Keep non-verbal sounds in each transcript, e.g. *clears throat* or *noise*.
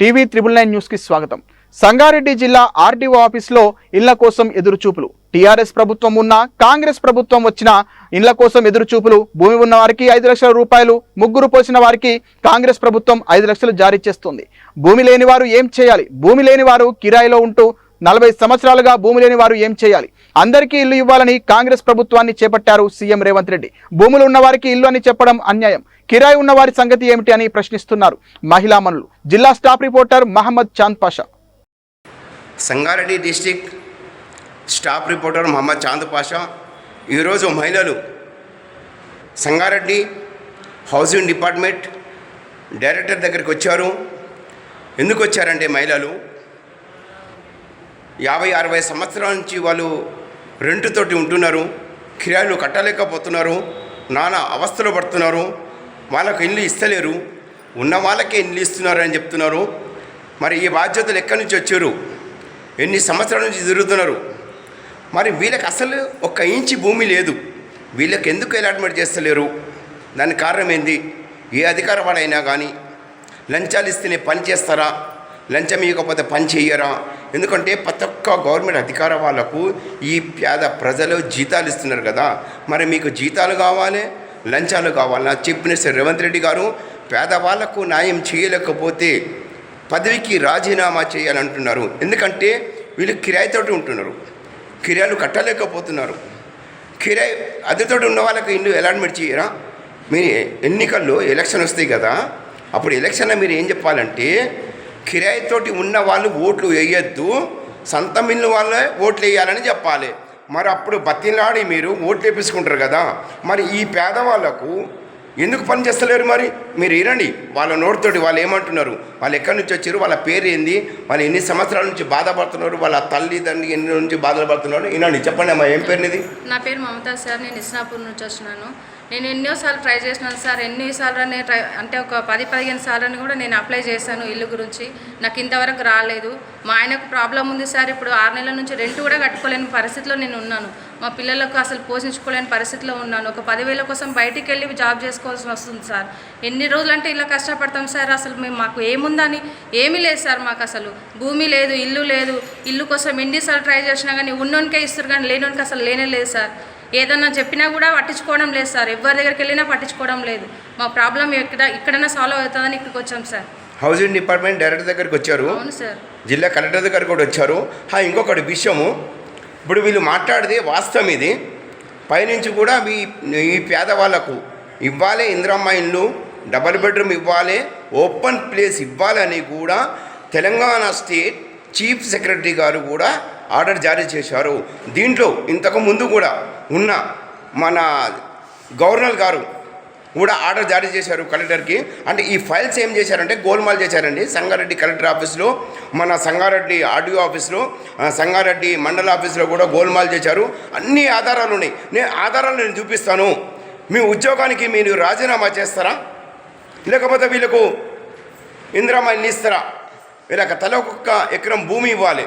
TV triple nine న్యూస్కి స్వాగతం. సంగారెడ్డి జిల్లా ఆర్డీఓ ఆఫీస్లో ఇళ్ళ కోసం ఎదురుచూపులు. టీఆర్ఎస్ ప్రభుత్వం ఉన్న కాంగ్రెస్ ప్రభుత్వం వచ్చిన ఇళ్ళ కోసం ఎదురుచూపులు. భూమి ఉన్న వారికి ఐదు లక్షల రూపాయలు ముగ్గురు పోసిన వారికి కాంగ్రెస్ ప్రభుత్వం ఐదు లక్షలు జారీ చేస్తుంది. భూమి లేని వారు ఏం చేయాలి? భూమి లేని వారు కిరాయిలో ఉంటూ నలభై సంవత్సరాలుగా భూమి లేని వారు ఏం చేయాలి? అందరికీ ఇల్లు ఇవ్వాలని కాంగ్రెస్ ప్రభుత్వాన్ని చేపట్టారు సీఎం రేవంత్ రెడ్డి. భూములు ఉన్నవారికి ఇల్లు అని చెప్పడం అన్యాయం. కిరాయి ఉన్నవారి సంగతి ఏమిటి అని ప్రశ్నిస్తున్నారు మహిళా మనులు. జిల్లా staff reporter Mohammed Chand Pasha. Sangareddy district staff reporter Mohammed Chand Pasha. ఈరోజు మహిళలు సంగారెడ్డి హౌసింగ్ డిపార్ట్మెంట్ డైరెక్టర్ దగ్గరికి వచ్చారు. ఎందుకు వచ్చారంటే మహిళలు యాభై అరవై సంవత్సరాల నుంచి వాళ్ళు రెంటుతోటి ఉంటున్నారు. కిరాయిలు కట్టలేకపోతున్నారు. నానా అవస్థలు పడుతున్నారు. వాళ్ళకు ఇల్లు ఇస్తలేరు. ఉన్న వాళ్ళకే ఇల్లు ఇస్తున్నారు అని చెప్తున్నారు. మరి ఈ బాధ్యతలు ఎక్కడి నుంచి వచ్చారు? ఎన్ని సంవత్సరాల నుంచి తిరుగుతున్నారు? మరి వీళ్ళకి అసలు ఒక్క ఇంచి భూమి లేదు. వీళ్ళకి ఎందుకు అలాట్మెంట్ చేస్తలేరు? దానికి కారణం ఏంది? ఏ అధికారవాడైనా కానీ లంచాలు ఇస్తేనే పని చేస్తారా? లంచం ఇవ్వకపోతే పని చేయరా ఎందుకంటే ప్రతి ఒక్క గవర్నమెంట్ అధికార వాళ్ళకు ఈ పేద ప్రజలు జీతాలు ఇస్తున్నారు కదా. మరి మీకు జీతాలు కావాలి లంచాలు కావాలా. చీఫ్ మినిస్టర్ రేవంత్ రెడ్డి గారు పేదవాళ్ళకు న్యాయం చేయలేకపోతే పదవికి రాజీనామా చేయాలంటున్నారు. ఎందుకంటే వీళ్ళు కిరాయితోటి ఉంటున్నారు. కిరాయిలు కట్టలేకపోతున్నారు. కిరాయి అదితోటి ఉన్న వాళ్ళకి ఇల్లు అలాట్మెంట్ చేయరా? మీరు ఎన్నికల్లో ఎలక్షన్ వస్తాయి కదా. అప్పుడు ఎలక్షన్లో మీరు ఏం చెప్పాలంటే కిరాయితోటి ఉన్న వాళ్ళు ఓట్లు వేయొద్దు సొంత మిల్లు వాళ్ళే ఓట్లు వేయాలని చెప్పాలి. మరి అప్పుడు బతిలాడి మీరు ఓట్లు వేపించుకుంటారు కదా. మరి ఈ పేదవాళ్ళకు ఎందుకు పని చేస్తలేరు మరి? మీరు వినండి వాళ్ళ నోటితోటి వాళ్ళు ఏమంటున్నారు? వాళ్ళు ఎక్కడి నుంచి వచ్చారు? వాళ్ళ పేరు ఏంది? వాళ్ళు ఎన్ని సంవత్సరాల నుంచి బాధపడుతున్నారు? వాళ్ళ తల్లిదండ్రులు ఎన్ని నుంచి బాధలు పడుతున్నారు వినండి చెప్పండి అమ్మా ఏం పేరు నా పేరు మమతా సార్ నేను ఇస్నాపూర్ నుంచి వచ్చినాను నేను ఎన్నోసార్లు ట్రై చేసినాను సార్. ఎన్నిసార్లు అని ట్రై అంటే ఒక పది పదిహేను సార్లు కూడా నేను అప్లై చేశాను ఇల్లు గురించి. నాకు ఇంతవరకు రాలేదు. మా ఆయనకు ప్రాబ్లం ఉంది సార్. ఇప్పుడు ఆరు నెలల నుంచి రెంట్ కూడా కట్టుకోలేని పరిస్థితిలో నేను ఉన్నాను. మా పిల్లలకు అసలు పోషించుకోలేని పరిస్థితిలో ఉన్నాను. ఒక పదివేల కోసం బయటికి వెళ్ళి జాబ్ చేసుకోవాల్సి వస్తుంది సార్. ఎన్ని రోజులు అంటే ఇలా కష్టపడతాం సార్. అసలు మేము మాకు ఏముందని ఏమీ లేదు సార్ మాకు అసలు. భూమి లేదు ఇల్లు లేదు. ఇల్లు కోసం ఎన్నిసార్లు ట్రై చేసినా కానీ ఉన్నోనికే ఇస్తారు కానీ లేనోనికి అసలు లేనే లేదు సార్. ఏదన్నా చెప్పినా కూడా పట్టించుకోవడం లేదు సార్. ఎవరి దగ్గరికి వెళ్ళినా పట్టించుకోవడం లేదు. మా ప్రాబ్లం ఎక్కడ ఇక్కడైనా సాల్వ్ అవుతుందని ఇక్కడికి వచ్చాం సార్. హౌసింగ్ డిపార్ట్మెంట్ డైరెక్టర్ దగ్గరికి వచ్చారు. అవును సార్. జిల్లా కలెక్టర్ దగ్గర కూడా వచ్చారు. హా ఇంకొకటి విషయము. ఇప్పుడు వీళ్ళు మాట్లాడితే వాస్తవం ఇది. పైనుంచి కూడా మీ ఈ పేదవాళ్ళకు ఇవ్వాలి ఇందిరమ్మ ఇల్లు డబల్ బెడ్రూమ్ ఇవ్వాలి ఓపెన్ ప్లేస్ ఇవ్వాలని కూడా తెలంగాణ స్టేట్ చీఫ్ సెక్రటరీ గారు కూడా ఆర్డర్ జారీ చేశారు. దీంట్లో ఇంతకు ముందు కూడా ఉన్న మన గవర్నర్ గారు కూడా ఆర్డర్ జారీ చేశారు కలెక్టర్కి. అంటే ఈ ఫైల్స్ ఏం చేశారంటే గోల్మాల్ చేశారండి. సంగారెడ్డి కలెక్టర్ ఆఫీస్లో మన సంగారెడ్డి ఆర్డీఓ ఆఫీస్లో సంగారెడ్డి మండల ఆఫీస్లో కూడా గోల్మాల్ చేశారు. అన్ని ఆధారాలు ఉన్నాయి. నేను ఆధారాలు నేను చూపిస్తాను. మీ ఉద్యోగానికి మీరు రాజీనామా చేస్తారా? లేకపోతే వీళ్ళకు ఇందిరామా ఇస్తారా? వీళ్ళకి తల ఒక్కొక్క ఎకరం భూమి ఇవ్వాలి.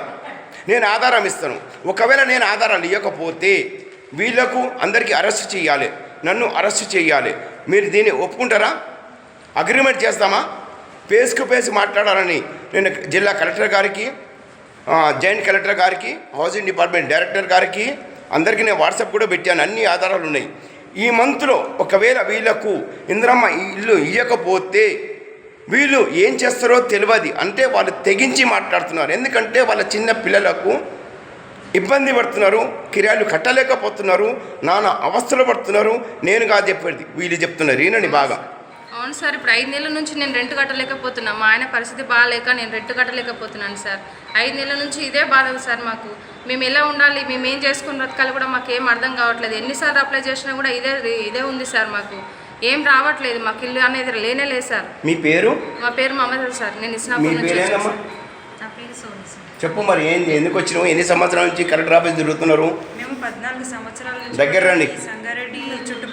నేను ఆధారం ఇస్తాను. ఒకవేళ నేను ఆధారాలు ఇవ్వకపోతే వీళ్ళకు అందరికీ అరెస్ట్ చేయాలి. నన్ను అరెస్ట్ చేయాలి. మీరు దీన్ని ఒప్పుకుంటారా? అగ్రిమెంట్ చేస్తామా? పేస్కు పేస్ మాట్లాడాలని నేను జిల్లా కలెక్టర్ గారికి జాయింట్ కలెక్టర్ గారికి హౌసింగ్ డిపార్ట్మెంట్ డైరెక్టర్ గారికి అందరికీ నేను వాట్సాప్ కూడా పెట్టాను. అన్ని ఆధారాలు ఉన్నాయి. ఈ మంత్లో ఒకవేళ వీళ్ళకు ఇంద్రమ్మ ఈ ఇల్లు ఇవ్వకపోతే వీళ్ళు ఏం చేస్తారో తెలియదు. అంటే వాళ్ళు తెగించి మాట్లాడుతున్నారు. ఎందుకంటే వాళ్ళ చిన్న పిల్లలకు ఇబ్బంది పడుతున్నారు. కిరాయిలు కట్టలేకపోతున్నారు. నానా అవస్థలు పడుతున్నారు. నేను కాదు చెప్పేది. వీళ్ళు చెప్తున్నారు. ఏనండి బాగా. అవును సార్ ఇప్పుడు ఐదు నెలల నుంచి నేను రెంట్ కట్టలేకపోతున్నా. మా ఆయన పరిస్థితి బాగాలేక నేను రెంట్ కట్టలేకపోతున్నాను సార్. ఐదు నెలల నుంచి ఇదే బాధ సార్ మాకు. మేము ఎలా ఉండాలి? మేము ఏం చేసుకుని బ్రతకాలి కూడా మాకు ఏం అర్థం కావట్లేదు. ఎన్నిసార్లు అప్లై చేసినా కూడా ఇదే ఇదే ఉంది సార్ మాకు. ఏం రావట్లేదు మాకు ఇల్లు అనేది లేనే లేదు సార్. మీ పేరు? మా పేరు మమత సార్ నేను మీ ఇస్నాపూర్ నుంచి పేరేనమ్మా వచ్చాను. నా పేరు సోని సార్. చెప్పు మరి ఏంది ఎందుకు వచ్చినావు? ఎన్ని సంవత్సరాల నుంచి కలెక్టర్ ఆఫీస్ తిరుగుతున్నారు? మేము పద్నాలుగు సంవత్సరాల నుంచి దగ్గర రండి. సంగారెడ్డి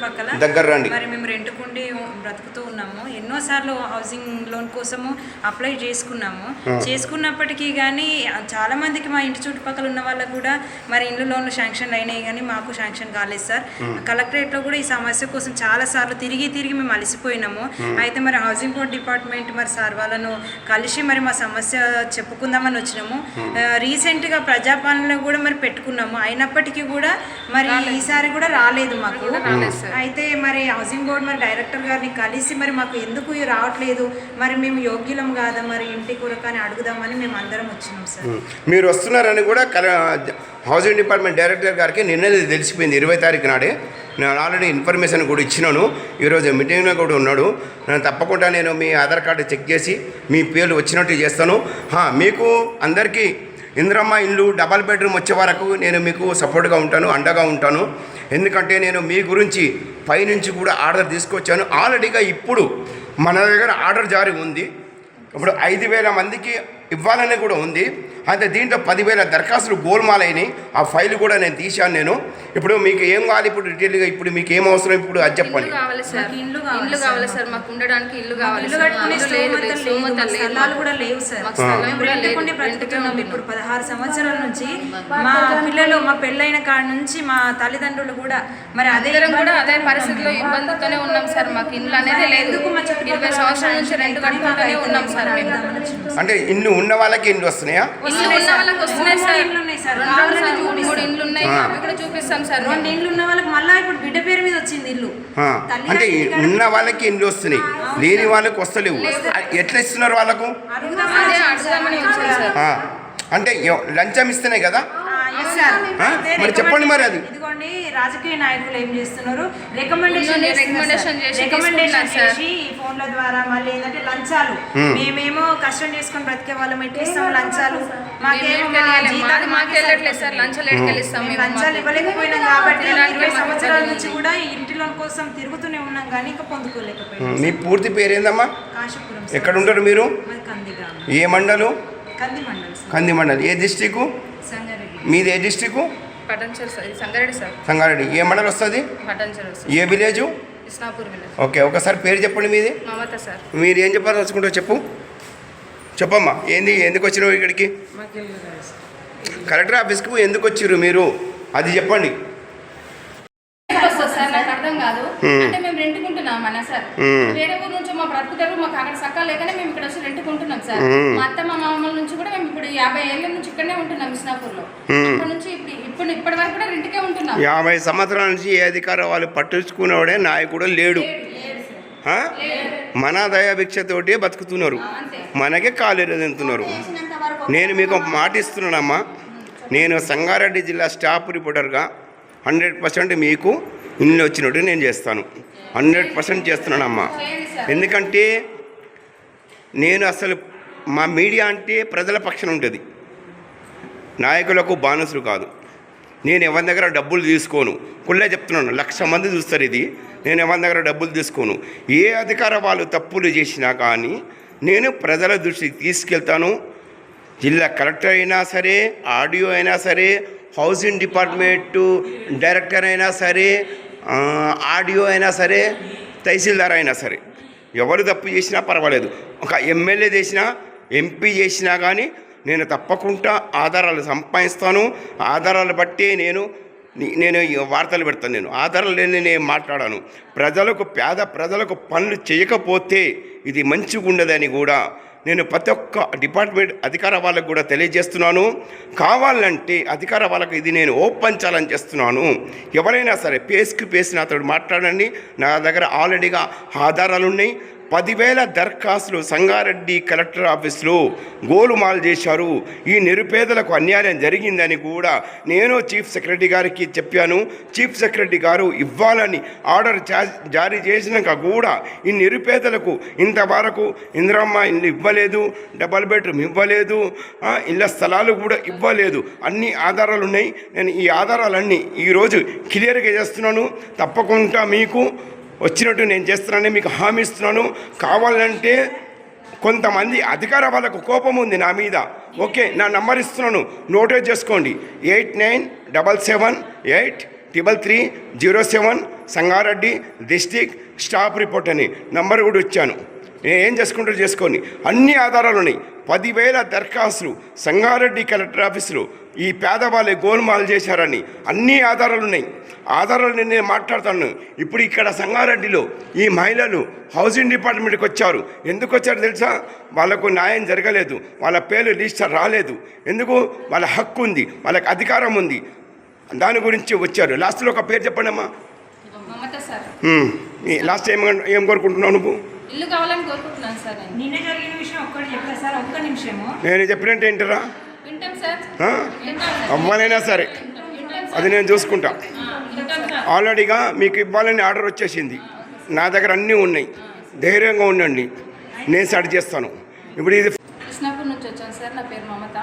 చుట్టుపక్కల దగ్గర రండి. మరి మేము రెంట్కుండి బ్రతుకుతూ ఉన్నాము. ఎన్నోసార్లు హౌసింగ్ లోన్ కోసము అప్లై చేసుకున్నాము. చేసుకున్నప్పటికీ కానీ చాలా మందికి మా ఇంటి చుట్టుపక్కల ఉన్న వాళ్ళకు కూడా మరి ఇండ్ల లోన్లు శాంక్షన్ అయినాయి కానీ మాకు శాంక్షన్ కాలేదు సార్. కలెక్టరేట్లో కూడా ఈ సమస్య కోసం చాలా సార్లు తిరిగి తిరిగి మేము అలసిపోయినాము. అయితే మరి హౌసింగ్ బోర్డ్ డిపార్ట్మెంట్ మరి సార్ వాళ్ళను కలిసి మరి మా సమస్య చెప్పుకుందామని వచ్చినాము. రీసెంట్గా ప్రజాపాలనలో కూడా మరి పెట్టుకున్నాము. అయినప్పటికీ కూడా మరి ఈసారి కూడా రాలేదు మాకు. అయితే మరి హౌసింగ్ బోర్డ్ మరి డైరెక్టర్ గారిని కలిసి మరి మాకు ఎందుకు రావట్లేదు? మరి మేము యోగ్యులం కాదా? మరి ఇంటి కొరకని అడుగుదామని మేము అందరం వచ్చినాం సార్. మీరు వస్తున్నారని కూడా హౌసింగ్ డిపార్ట్మెంట్ డైరెక్టర్ గారికి నిన్నది తెలిసిపోయింది ఇరవై తారీఖు నాడే. నేను ఆల్రెడీ ఇన్ఫర్మేషన్ కూడా ఇచ్చినాను. ఈరోజు మీటింగ్లో కూడా ఉన్నాడు. నేను తప్పకుండా నేను మీ ఆధార్ కార్డు చెక్ చేసి మీ పేర్లు వచ్చినట్టు చేస్తాను. మీకు అందరికీ ఇంద్రమ్మ ఇల్లు డబల్ బెడ్రూమ్ వచ్చే వరకు నేను మీకు సపోర్ట్గా ఉంటాను అండగా ఉంటాను. ఎందుకంటే నేను మీ గురించి పైనుంచి కూడా ఆర్డర్ తీసుకొచ్చాను. ఆల్రెడీగా ఇప్పుడు మన దగ్గర ఆర్డర్ జారీ ఉంది. ఇప్పుడు ఐదు వేల మందికి ఇవ్వాలని కూడా ఉంది. అయితే దీంట్లో పదివేల దరఖాస్తులు గోల్మాలైనవి ఆ ఫైల్ కూడా నేను తీశాను నేను. ఇప్పుడు మీకు ఏం కావాలి? ఇప్పుడు డీటెయిల్గా ఇప్పుడు మీకు ఏం అవసరం? ఇప్పుడు అది చెప్పండి. ఇల్లు కావాలి సార్. ఇల్లు కావాలి ఇల్లు సార్ కావాలి సార్. మాకు ఉండడానికి ఇల్లు కావాలి ఇల్లు. కట్టుకునే లేదు, మాకు స్థలాలు. కూడా లేవు సార్. మాకు స్థలం మేము కూడా రెంట్కుండి లేదు. బ్రతుకుతున్నాం. రెంట్కే ఇప్పుడు పదహారు సంవత్సరాల నుంచి మా పిల్లలు మా పెళ్ళైన కాడ నుంచి మా తల్లిదండ్రులు కూడా మరి అదే అందరం కూడా అదే పరిస్థితిలో ఇబ్బందితోనే ఉన్నాం సార్. మాకు ఇల్లు అనేది లేదు. ఎందుకు మా చుట్టుపక్కల ఇరవై సంవత్సరాల నుంచి రెంట్ కట్టుకుంటూనే ఉన్నాం సార్ మేము. అంటే ఇల్లు ఉన్న వాళ్ళకి ఇల్లు వస్తున్నాయా? ఇల్లు సార్ ఇండ్లు ఉన్నాయి సార్. రెండు కావాలని సార్, మూడు చూపిస్తాం. మూడు ఇండ్లు ఉన్నాయి అవి కూడా చూపిస్తాం సార్. మేము. రెండు ఇండ్లు ఉన్న వాళ్ళకి మళ్ళీ ఇప్పుడు బిడ్డ పేరు మీద వచ్చింది ఇల్లు. ఆ, తల్లి అంటే ఉన్న వాళ్ళకి ఇల్లు వస్తున్నాయి. లేని వాళ్ళకి వస్తలేవు. ఎట్లా ఇస్తున్నారు వాళ్ళకు? అంటే లంచం ఇస్తేనే కదా? మరి చెప్పండి మరి అది. ఇదిగోండి రాజకీయ నాయకులు ఏం చేస్తున్నారు? రికమెండేషన్ recommendation చేసి రికమెండేషన్. చేసి ఈ ఫోన్ల ద్వారా మళ్ళీ ఏంటంటే లంచాలు. మేమేమో కష్టం చేసుకొని బ్రతికే వాళ్ళం ఎట్లా ఇస్తాం లంచాలు? మాకేమో మా మాది జీతాలు మాకు వెళ్ళట్లేదు సార్. లంచాలు. ఇవ్వలేకపోయినాం కాబట్టి ఇరవై సంవత్సరాల నుంచి కూడా ఈ ఇంటి లోన్ కోసం తిరుగుతూనే ఉన్నాం కానీ ఇంకా పొందుకోలేకపోయాం మీ పూర్తి పేరు ఏందమ్మా కాశీపురం ఎక్కడ ఉంటారు మీరు? ఏ మండలం? కంది మండలం సార్. కంది మండలం ఏ డిస్టిక్ మీది ఏ డిస్టిక్ సంగారెడ్డి సార్. సంగారెడ్డి. ఏ మండలం వస్తుంది? ఏ విలేజు? ఓకే ఒకసారి పేరు చెప్పండి మీది. మమత సార్. మీరు ఏం చెప్పాలనుకుంటారో చెప్పు. చెప్పమ్మా ఏంది ఎందుకు వచ్చినావు ఇక్కడికి? కలెక్టర్ ఆఫీస్కి ఎందుకు వచ్చిర్రు మీరు? అది చెప్పండి. అర్థం కాదు. అంటే మేము రెంట్కుంటున్నాం అన్న సార్. వేరే ఊరు నుంచి మా బ్రతుకుతారు మాకు అక్కడ సక్కా లేకనే మేము ఇక్కడ వచ్చి రెంట్కుంటున్నాం సార్. మా అత్త మా మామల నుంచి కూడా మేము ఇప్పుడు యాభై ఏళ్ళ నుంచి ఇక్కడనే ఉంటున్నాం అక్కడ నుంచి ఇప్పుడు ఇప్పటి వరకు కూడా రెంట్కే ఉంటున్నాం. యాభై సంవత్సరాల నుంచి ఏ అధికారం వాళ్ళు పట్టించుకునేవాడే నాయకుడు లేడు? మన దయాభిక్షతోటి బతుకుతున్నారు. మనకే కాలేరు తింటున్నారు నేను మీకు ఒక మాట ఇస్తున్నానమ్మా నేను సంగారెడ్డి జిల్లా స్టాఫ్ రిపోర్టర్గా హండ్రెడ్ పర్సెంట్ మీకు ఇన్ని వచ్చినట్టు నేను చేస్తాను. హండ్రెడ్ పర్సెంట్ చేస్తున్నానమ్మా ఎందుకంటే నేను అసలు మా మీడియా అంటే ప్రజల పక్షం ఉంటుంది నాయకులకు బానిసలు కాదు. నేను ఎవరి దగ్గర డబ్బులు తీసుకోను. కుళ్ళే చెప్తున్నాను లక్ష మంది చూస్తారు ఇది. నేను ఎవరి దగ్గర డబ్బులు తీసుకోను. ఏ అధికార వాళ్ళు తప్పులు చేసినా కానీ నేను ప్రజల దృష్టికి తీసుకెళ్తాను. జిల్లా కలెక్టర్ అయినా సరే ఆడియో అయినా సరే హౌసింగ్ డిపార్ట్మెంటు డైరెక్టర్ అయినా సరే ఆడియో అయినా సరే తహసీల్దార్ అయినా సరే ఎవరు తప్పు చేసినా పర్వాలేదు. ఒక ఎమ్మెల్యే చేసినా ఎంపీ చేసినా కానీ నేను తప్పకుండా ఆధారాలు సంపాదిస్తాను. ఆధారాలు బట్టి నేను నేను వార్తలు పెడతాను నేను. ఆధారాలు లేని నేను మాట్లాడాను. ప్రజలకు పేద ప్రజలకు పనులు చేయకపోతే ఇది మంచిగా ఉండదని కూడా నేను ప్రతి ఒక్క డిపార్ట్మెంట్ అధికార వాళ్ళకు కూడా తెలియజేస్తున్నాను. కావాలంటే అధికార వాళ్ళకు ఇది నేను ఓపెన్ ఛాలెంజ్ చేస్తున్నాను. ఎవరైనా సరే పేస్కి పేసి నాతో మాట్లాడండి. నా దగ్గర ఆల్రెడీగా ఆధారాలు ఉన్నాయి పదివేల దరఖాస్తులు సంగారెడ్డి కలెక్టర్ ఆఫీస్లో గోలుమాలు చేశారు. ఈ నిరుపేదలకు అన్యాయం జరిగిందని కూడా నేను చీఫ్ సెక్రటరీ గారికి చెప్పాను. చీఫ్ సెక్రటరీ గారు ఇవ్వాలని ఆర్డర్ జారీ చేసినాక కూడా ఈ నిరుపేదలకు ఇంతవరకు ఇందిరమ్మ ఇల్లు ఇవ్వలేదు డబల్ బెడ్రూమ్ ఇవ్వలేదు ఇళ్ళ స్థలాలు కూడా ఇవ్వలేదు. అన్ని ఆధారాలు ఉన్నాయి. నేను ఈ ఆధారాలన్నీ ఈరోజు క్లియర్గా చేస్తున్నాను. తప్పకుండా మీకు వచ్చినట్టు నేను చేస్తున్నానని మీకు హామీ ఇస్తున్నాను. కావాలంటే కొంతమంది అధికార వాళ్ళకు కోపం ఉంది నా మీద. ఓకే నా నంబర్ ఇస్తున్నాను. నోటేట్ చేసుకోండి. Eight nine double seven eight triple three zero seven Sangareddy district staff report అని. నంబర్ కూడా ఇచ్చాను. నేను ఏం చేసుకుంటారో చేసుకొని? అన్ని ఆధారాలు ఉన్నాయి. పదివేల దరఖాస్తులు సంగారెడ్డి కలెక్టర్ ఆఫీసులో ఈ పేదవాళ్ళే గోల్మాల్ చేశారని అన్ని ఆధారాలు ఉన్నాయి. ఆధారాలు నేను మాట్లాడుతాను. ఇప్పుడు ఇక్కడ సంగారెడ్డిలో ఈ మహిళలు హౌసింగ్ డిపార్ట్మెంట్కి వచ్చారు. ఎందుకు వచ్చారు తెలుసా? వాళ్ళకు న్యాయం జరగలేదు. వాళ్ళ పేర్లు లిస్ట్ రాలేదు. ఎందుకు? వాళ్ళ హక్కు ఉంది. వాళ్ళకి అధికారం ఉంది. దాని గురించి వచ్చారు. లాస్ట్లో ఒక పేరు చెప్పండి అమ్మా లాస్ట్ ఏం ఏం కోరుకుంటున్నావు నువ్వు? ఇల్లు కావాలని కోరుకుంటున్నాను సార్ నేను. నిన్న జరిగిన విషయం ఒక్కటి చెప్పా సార్? ఒక్క నిమిషము. నేను చెప్పినట్టు ఏంటరా వింటాం సార్. ఆ? వింటాం సార్. అవ్వనైనా సరే. వింటాం సార్. అది నేను చూసుకుంటా. ఆ, వింటాం సార్. ఆల్రెడీగా మీకు ఇవ్వాలని ఆర్డర్ వచ్చేసింది. నా దగ్గర అన్నీ ఉన్నాయి. ధైర్యంగా ఉండండి. నేను స్టార్ట్ చేస్తాను. ఇప్పుడు ఇది కృష్ణాపూర్ నుంచి వచ్చాను సార్. నా పేరు మమత.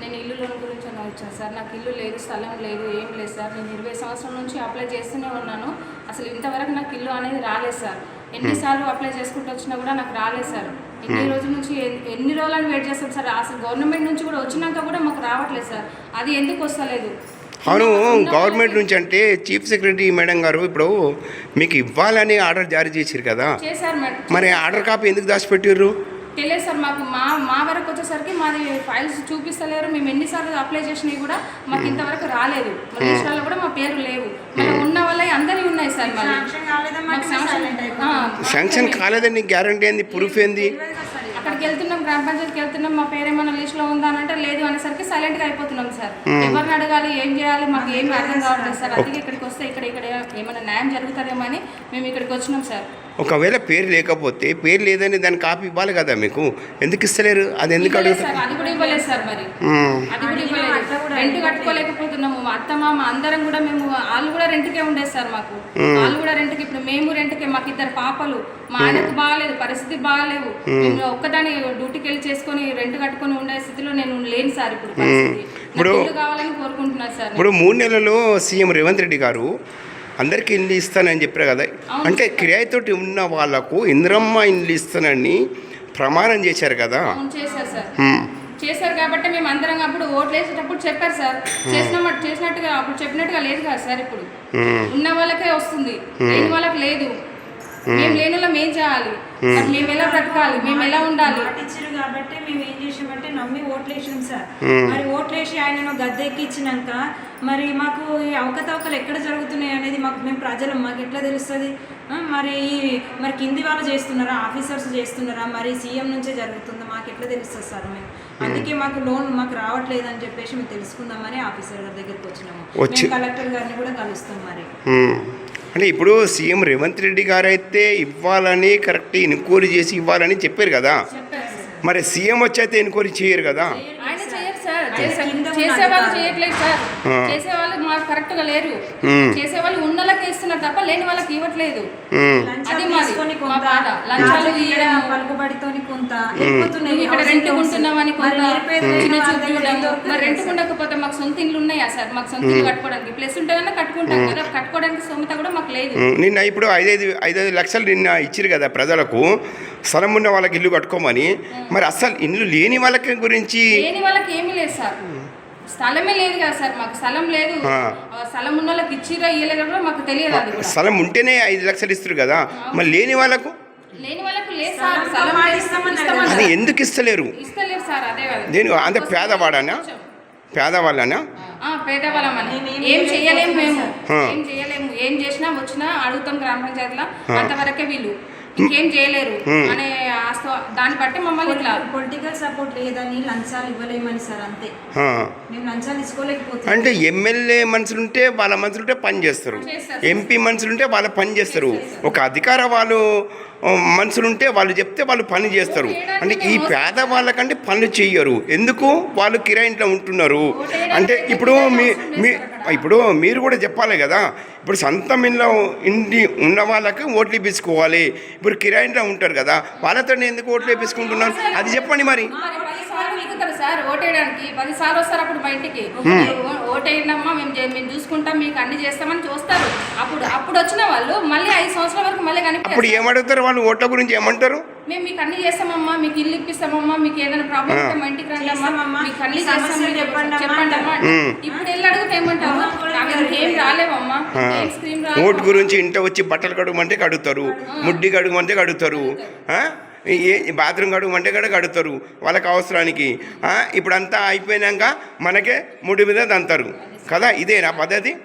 నేను ఇల్లు లోన్ గురించి అని వచ్చాను సార్. నాకు ఇల్లు లేదు స్థలం లేదు ఏం లేదు సార్. నేను ఇరవై సంవత్సరం నుంచి అప్లై చేస్తూనే ఉన్నాను. అసలు ఇంతవరకు నాకు ఇల్లు అనేది రాలేదు సార్. ఎన్నిసార్లు అప్లై చేసుకుంటూ వచ్చినా కూడా నాకు రాలేదు సార్. ఎన్ని రోజుల నుంచి ఎన్- ఎన్ని రోజులని వెయిట్ చేస్తాం సార్. అసలు గవర్నమెంట్ నుంచి కూడా వచ్చినాక కూడా మాకు రావట్లేదు సార్. అది ఎందుకు వస్తలేదు? అవును గవర్నమెంట్ నుంచి అంటే చీఫ్ సెక్రటరీ మేడం గారు ఇప్పుడు మీకు ఇవ్వాలని ఆర్డర్ జారీ చేశారు కదా మరి ఆర్డర్ కాపీ ఎందుకు దాచిపెట్టారు తెలియదు సార్ మాకు మా మా వరకు వచ్చేసరికి మాది ఫైల్స్ చూపిస్తలేరు. మేము ఎన్నిసార్లు అప్లై చేసినవి కూడా మాకు ఇంతవరకు రాలేదు. మా లిస్టులలో కూడా మా పేరు లేవు. మళ్ళీ ఉన్న వాళ్ళే అందరివి ఉన్నాయి సార్ మళ్ళీ శాంక్షన్ కాలేదమ్మా మాకు శాంక్షన్ ఆ, శాంక్షన్ కాలేదండి గ్యారంటీ ఏంది ప్రూఫ్ ఏంది? అక్కడికి వెళ్తున్నాం గ్రామ పంచాయతీకి వెళ్తున్నాం మా పేరు ఏమైనా లిస్టులో ఉందా అని అంటే లేదు అనేసరికి సైలెంట్గా అయిపోతున్నాం సార్. ఎవరిని అడగాలి ఏం చేయాలి మాకు ఏం అర్థం కావట్లేదు సార్. అందుకే ఇక్కడికి వస్తే ఇక్కడ ఇక్కడ ఏమైనా న్యాయం జరుగుతుందేమో అని మేము ఇక్కడికి వచ్చినాం సార్. ఒకవేళ పేరు లేకపోతే పేరు లేదని దాని కాపీ ఇవ్వాలి కదా మీకు? ఎందుకు ఇస్తలేరు? అది ఎందుకు ఇవ్వలేదు అడుగుతారు సార్ అది కూడా ఇవ్వలేదు సార్ మరి. మ్మ్. అది కూడా ఇవ్వలేదు. రెంట్ కట్టుకోలేకపోతున్నాము. మా అత్త మామ అందరం కూడా మేము వాళ్ళు కూడా రెంట్కే ఉండేది సార్ మాకు. వాళ్ళు కూడా రెంట్కి ఇప్పుడు మేము రెంట్కే మాకు ఇద్దరు పాపలు. మా ఆయనకు బాగాలేదు పరిస్థితి బాగాలేవు. ఒక్కదాని డ్యూటీకి వెళ్ళి చేసుకొని రెంట్ కట్టుకొని ఉండే స్థితిలో నేను లేను సార్ ఇప్పుడు కావాలని కోరుకుంటున్నాను సార్. ఇప్పుడు మూడు నెలల్లో సీఎం రేవంత్ రెడ్డి గారు అందరికీ ఇల్లు ఇస్తానని చెప్పారు కదా. అంటే కిరాయితోటి ఉన్న వాళ్ళకు ఇంద్రమ్మ ఇల్లు ఇస్తానని ప్రమాణం చేశారు కదా. చేశారు సార్. మ్మ్. చేశారు కాబట్టి మేము అందరం అప్పుడు ఓట్లు వేసేటప్పుడు చెప్పారు సార్. చేసిన చేసినట్టుగా అప్పుడు చెప్పినట్టుగా లేదు కదా సార్ ఇప్పుడు. ఉన్న వాళ్ళకే వస్తుంది. లేని వాళ్ళకి లేదు. మేము లేని వాళ్ళం ఏం చేయాలి? మేము ఎలా బ్రతకాలి? మేము ఎలా ఉండాలి? ఇచ్చారు కాబట్టి మేము ఏం చేసామంటే నమ్మి ఓట్లు వేసాం సార్ మరి ఓట్లు వేసి ఆయనను గద్దె ఎక్కించినాక మరి మాకు ఈ అవకతవకలు ఎక్కడ జరుగుతున్నాయి అనేది మాకు మేము ప్రజలు మాకు ఎట్లా తెలుస్తుంది? మరి మరి కింది వాళ్ళు చేస్తున్నారా? ఆఫీసర్స్ చేస్తున్నారా? మరి సీఎం నుంచే జరుగుతుందా? మాకు ఎట్లా తెలుస్తుంది సార్ మేము? అందుకే మాకు లోన్ మాకు రావట్లేదు అని చెప్పేసి మేము తెలుసుకుందామని ఆఫీసర్ గారి దగ్గరికి వచ్చినాము. వచ్చి- మేము కలెక్టర్ గారిని కూడా కలుస్తాం మరి. అంటే ఇప్పుడు సీఎం రేవంత్ రెడ్డి గారు అయితే ఇవ్వాలని కరెక్ట్ ఎన్క్వైరీ చేసి ఇవ్వాలని చెప్పారు కదా. మరి సీఎం వచ్చి అయితే ఎన్క్వైరీ చేయరు కదా. చేసేవాళ్ళు. చేయట్లేదు సార్. చేసేవాళ్ళు మాకు కరెక్ట్గా లేరు. చేసేవాళ్ళు ఉన్న వాళ్ళకి ఇస్తున్నారు తప్ప లేని వాళ్ళకి ఇవ్వట్లేదు. అది మాది. లంచాలు కొంత ఇక్కడ రెంట్ కొంత చిన్న మరి రెంట్? ఉండకపోతే మాకు సొంత ఇల్లు ఉన్నాయా సార్? మాకు సొంత ఇల్లు కట్టుకోవడానికి. ప్లస్ ఉంటుందన్నా కట్టుకుంటాం కదా. కట్టుకోవడానికి సొంత కూడా మాకు లేదు. నిన్న ఇప్పుడు ఐదైదు ఐదైదు లక్షలు నిన్న ఇచ్చిరు కదా ప్రజలకు. స్థలం ఉన్న వాళ్ళకి ఇల్లు కట్టుకోమని. మరి అసలు ఇల్లు లేని వాళ్ళకి గురించి లేని వాళ్ళకి ఏమీ లేదు సార్. స్థలమే లేదు కదా సార్ మాకు స్థలం లేదు. స్థలం ఉన్న వాళ్ళకి ఇచ్చిరా ఇయ్యలేదో కూడా మాకు తెలియదు అది కూడా. స్థలం ఉంటేనే ఐదు లక్షలు ఇస్తారు కదా. మరి లేని వాళ్ళకు? లేని వాళ్ళకి లేదు సార్ స్థలం లేదు, ఇస్తామన్నారు. అది ఎందుకు ఇస్తలేరు? ఇస్తలేరు సార్ అదే కదా. దేని అంటే పేదవాడనా పేదవాళ్ళనా? ఆ, పేదవాళ్ళమని మేమేం ఏం చేయలేము మేము. ఏం చేయలేము. ఏం చేసినా వచ్చినా అడుగుతాం గ్రామ పంచాయతీలో. అంతవరకే వీళ్ళు. ఇంకేం చేయలేరు అనే దాన్ని బట్టి మమ్మల్ని ఇట్లా పొలిటికల్ సపోర్ట్ లేదని లంచాలు ఇవ్వలేమని సార్ అంతే. మేము లంచాలు ఇసుకోలేకపోతున్నాం అంటే ఎమ్మెల్యే మనుషులుంటే వాళ్ళ మనుషులుంటే పని చేస్తారు. ఎంపీ మనుషులుంటే వాళ్ళ పని చేస్తారు. ఒక అధికార వాళ్ళు మనుషులుంటే వాళ్ళు చెప్తే వాళ్ళు పని చేస్తారు. అంటే ఈ పేదవాళ్ళకంటే పనులు చేయరు ఎందుకు? వాళ్ళు కిరాయింట్లో ఉంటున్నారు. అంటే ఇప్పుడు మీ మీ ఇప్పుడు మీరు కూడా చెప్పాలి కదా. ఇప్పుడు సొంతం ఇంట్లో ఇంటి ఉన్న వాళ్ళకి ఓట్లు ఇప్పించుకోవాలి. ఇప్పుడు కిరాయింట్లో ఉంటారు కదా. వాళ్ళతో ఎందుకు ఓట్లు ఇప్పించుకుంటున్నారు? అది చెప్పండి మరి. ఎక్కుతారు సార్ ఓటేయడానికి. పది సార్లు వస్తారు అప్పుడు బయటికి ఓ- ఓటేయండమ్మా మేము మేము చూసుకుంటాం మీకు అన్ని చేస్తామని చూస్తారు. అప్పుడు అప్పుడు వచ్చిన వాళ్ళు మళ్ళీ ఐదు సంవత్సరాల వరకు మళ్ళీ అప్పుడు కనిపించారు ఏమడుగుతారు వాళ్ళు? ఓట్ల గురించి ఏమంటారు? మేము మీకు అన్ని చేస్తామమ్మా మీకు ఇల్లు ఇప్పిస్తామమ్మా మీకు ఏదైనా ప్రాబ్లం ఉంటే మా ఇంటికి రండి అమ్మా. మీకు అన్ని మీ చేస్తాం చెప్పండి అమ్మా. ఇప్పుడు వెళ్ళి అడిగితే ఏమంటావు నాకు ఏం రాలేవమ్మా. ఏం ఓటు గురించి ఇంట వచ్చి బట్టలు కడుగుమంటే కడుగుతారు. ముడ్డి కడుగుమంటే కడుగుతారు. ఆ? ఏ బాత్రూమ్ కడుగుమంటే కూడా కడుగుతారు వాళ్ళకి అవసరానికి? ఇప్పుడంతా అయిపోయినాక మనకే ముడి మీద దంతారు. కదా ఇదేనా పద్ధతి?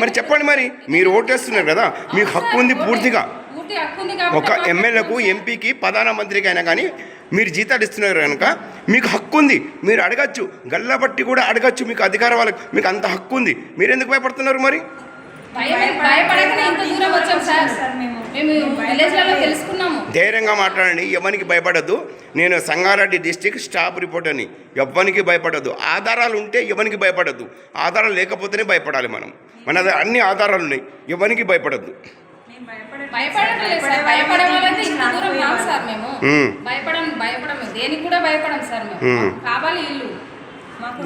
మరి చెప్పండి మరి మీరు ఓటేస్తున్నారు కదా మీకు హక్కు ఉంది పూర్తిగా. పూర్తి హక్కు ఉంది ఒక ఎమ్మెల్యేకు ఎంపీకి ప్రధానమంత్రికి అయినా కానీ మీరు జీతాలు ఇస్తున్నారు కనుక మీకు హక్కు ఉంది. మీరు అడగచ్చు గల్లబట్టి కూడా అడగచ్చు మీకు అధికారం వాళ్ళకి. మీకు అంత హక్కు ఉంది. మీరు ఎందుకు భయపడుతున్నారు మరి? భయం- భయపడకనే ఇంత దూరం వచ్చాం సార్. మేము విలేజ్లలో ధైర్యంగా మాట్లాడండి. ఎవరికి భయపడద్దు. నేను సంగారెడ్డి డిస్టిక్ స్టాఫ్ రిపోర్టర్ని. ఎవ్వనికి భయపడద్దు. ఆధారాలు ఉంటే ఎవరికి భయపడద్దు. ఆధారాలు లేకపోతేనే భయపడాలి మనం. మన దగ్గర అన్ని ఆధారాలు ఉన్నాయి. ఎవరికి భయపడద్దు.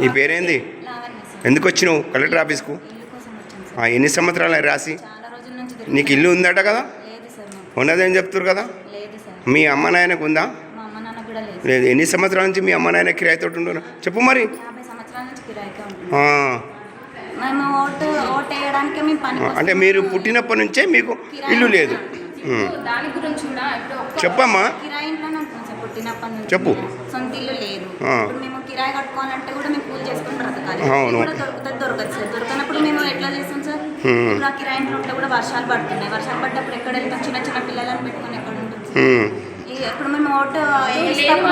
నీ పేరేంది? ఎందుకు వచ్చినావు? కలెక్టర్ ఆఫీస్కు? ఆ, ఎన్ని సంవత్సరాలు రాసి? చాలా రోజుల నుంచి నీకు ఇల్లు ఉందట కదా? లేదు సార్ మాకు. ఉన్నదని చెప్తున్నారు కదా? మీ అమ్మ నాయనకు ఉందా? లేదు. ఎన్ని సంవత్సరాల నుంచి మీ అమ్మ నాయన కిరాయితో ఉంటున్నారు? చెప్పు మరి. అంటే మీరు పుట్టినప్పటి నుంచే మీకు ఇల్లు లేదు. చెప్పమ్మా. కిరాయి చెప్పు. కిరాయి అవును. దొరకనప్పుడు మేము ఎట్లా చేస్తాం సార్? కిరాయి కూడా వర్షాలు పడుతున్నాయి. వర్షాలు పడ్డప్పుడు ఎక్కడ వెళ్తాం? చిన్న చిన్న పిల్లలను పెట్టుకొని ఎక్కడ ఇప్పుడు మేము ఓటు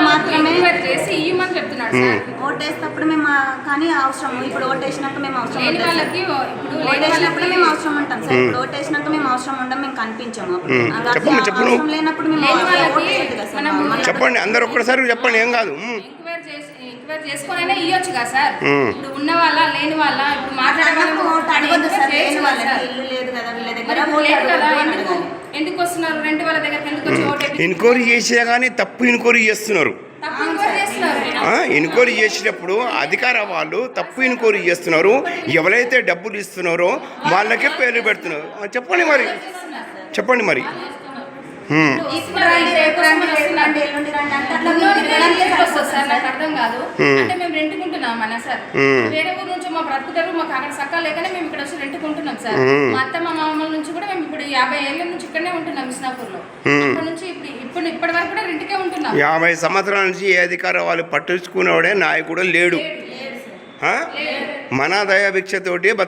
మాత్రమే చేసి చెప్తున్నాడు ఓటు వేసేటప్పుడు మేము కానీ అవసరం ఇప్పుడు ఓటు వేసినాక మేము అవసరం. వాళ్ళకి ఇప్పుడు ఓటు లేని వేసినప్పుడు వాళ్ళకి మేము అవసరం ఉంటాం సార్. ఇప్పుడు ఓటు వేసినాక మేము అవసరం ఉండం మేము కనిపించము. అవసరం లేనప్పుడు మేము చెప్పండి అందరు ఒక్కసారి చెప్పండి ఏం కాదు. ఉమ్. ఎంక్వైరీ చేసి ఎంక్వైరీ చేసుకొని ఇయ్యొచ్చు కదా సార్. ఇప్పుడు ఉన్న వాళ్ళ లేని వాళ్ళ ఇప్పుడు మాట్లాడే. ఇల్లు లేదు కదా వీళ్ళ మరి దగ్గర ఎందుకు వస్తున్నారు? రెంట్ వాళ్ళ దగ్గరికి ఎందుకు వచ్చి? ఎంక్వైరీ *clears throat* చేసినా కానీ తప్పు ఎంక్వైరీ చేస్తున్నారు. తప్పు ఎంక్వైరీ చేసేటప్పుడు అధికార వాళ్ళు తప్పు ఎంక్వైరీ చేస్తున్నారు. ఎవరైతే డబ్బులు ఇస్తున్నారో వాళ్ళకే పేర్లు పెడుతున్నారు. చెప్పండి మరి. చెప్పండి మరి. అర్థం కాదు. మ్మ్. అంటే మేము రెంట్కుంటున్నాం అన్న సార్. వేరే ఊరు నుంచి మా బ్రతుకుతారు మాకు అక్కడ సక్క లేకనే మేము ఇక్కడ వచ్చి రెంట్కుంటున్నాం సార్. మా అత్త మా మామల నుంచి కూడా మేము ఇప్పుడు యాభై ఏళ్ళ నుంచి ఇక్కడనే ఉంటున్నాం. అక్కడ నుంచి ఇప్పుడు ఇప్పటి వరకు కూడా రెంట్కే ఉంటున్నాం. యాభై సంవత్సరాల నుంచి ఏ అధికార వాళ్ళు పట్టించుకునేవాడే నాయకుడు లేడు. ఆ? మన దయాభిక్షతోటి